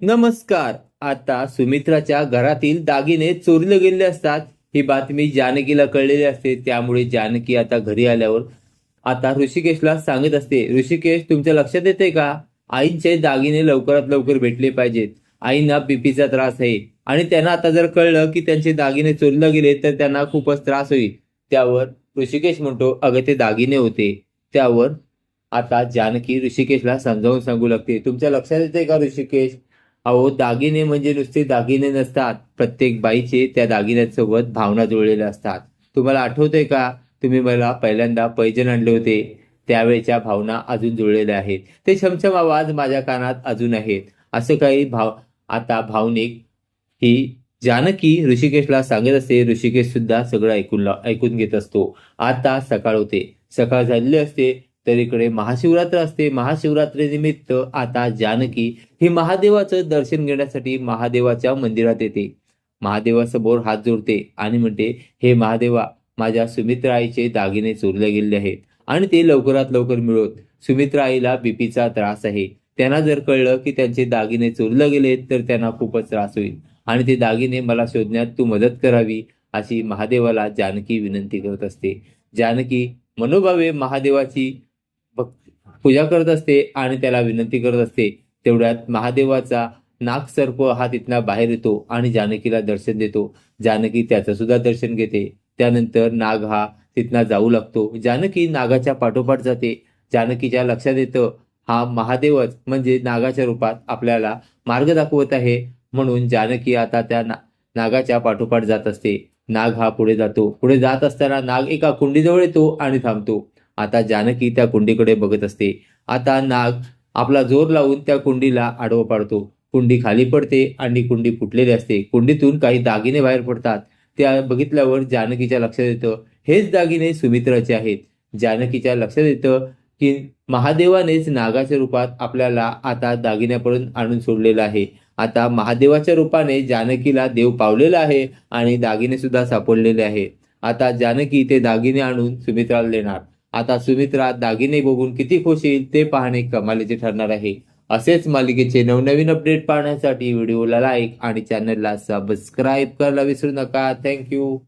नमस्कार. आता सुमित्राच्या घरातील दागिने चोरले गेले असतात. ही बातमी जानकीला कळलेली असते. त्यामुळे जानकी आता घरी आल्यावर आता ऋषिकेशला सांगत असते ऋषिकेश तुमच्या लक्षात येते का? आईंचे दागिने लवकरात लवकर भेटले पाहिजेत. आईंना बीपीचा त्रास आहे. आणि त्यांना आता जर कळलं की त्यांचे दागिने चोरले गेले तर त्यांना खूपच त्रास होईल. त्यावर ऋषिकेश म्हणतो अगं ते दागिने होते. त्यावर आता जानकी ऋषिकेशला समजावून सांगू लागते तुमच्या लक्षात येते का ऋषिकेश? अहो दागिने म्हणजे नुसते दागिने नसतात. प्रत्येक बाईचे त्या दागिन्यांसोबत भावना जुळलेल्या असतात. तुम्हाला आठवतंय का? तुम्ही मला पहिल्यांदा पैजन आणले होते. त्यावेळेच्या भावना अजून जुळलेल्या आहेत. ते छमछम आवाज माझ्या कानात अजून आहेत. असं काही भाव आता भावनिक ही जानकी ऋषिकेशला सांगत असते. ऋषिकेश सुद्धा सगळं ऐकून ऐकून घेत असतो. आता सकाळ होते. सकाळ झालेली असते. तर इकडे महाशिवरात्र असते. महाशिवरात्रीनिमित्त आता जानकी ही महादेवाचं दर्शन घेण्यासाठी महादेवाच्या मंदिरात येते. महादेवासमोर हात जोडते आणि म्हणते हे महादेवा माझ्या सुमित्रा आईचे दागिने चोरले गेले आहेत आणि ते लवकरात लवकर मिळवत सुमित्रा आईला बीपीचा त्रास आहे. त्यांना जर कळलं की त्यांचे दागिने चोरले गेले तर त्यांना खूपच त्रास होईल आणि ते दागिने मला शोधण्यात तू मदत करावी अशी महादेवाला जानकी विनंती करत असते. जानकी मनोभावे महादेवाची पूजा करत असते आणि त्याला विनंती करत असते. तेवढ्यात महादेवाचा नाग सर्प हा तिथनं बाहेर येतो आणि जानकीला दर्शन देतो. जानकी त्याचं सुद्धा दर्शन घेते. त्यानंतर नाग हा तिथनं जाऊ लागतो. जानकी नागाच्या पाठोपाठ जाते. जानकीच्या लक्षात येतं हा महादेवच म्हणजे नागाच्या रूपात आपल्याला मार्ग दाखवत आहे. म्हणून जानकी आता त्या ना नागाच्या पाठोपाठ जात असते. नाग हा पुढे जातो. पुढे जात असताना नाग एका कुंडीजवळ येतो आणि थांबतो. आता जानकी त्या कुंडीकडे बघत असते. आता नाग आपला जोर लावून त्या कुंडीला आडवं पाडतो. कुंडी खाली पडते आणि कुंडी फुटलेली असते. कुंडीतून काही दागिने बाहेर पडतात. त्या बघितल्यावर जानकीच्या लक्षात येतं हेच दागिने सुमित्राचे आहेत. जानकीच्या लक्षात येतं की महादेवानेच नागाच्या रूपात आपल्याला आता दागिन्यापर्यंत आणून सोडलेलं आहे. आता महादेवाच्या रूपाने जानकीला देव पावलेला आहे आणि दागिने सुद्धा सापडलेले आहे आता जानकी ते दागिने आणून सुमित्राला देणार. आता सुमित्रा दागिने बघून किती खुश येईल ते पाहणे कमालीचे ठरणार आहे. असेच मालिकेचे नवनवीन अपडेट पाहण्यासाठी व्हिडिओला लाईक आणि चॅनलला सबस्क्राईब करायला विसरू नका. थँक्यू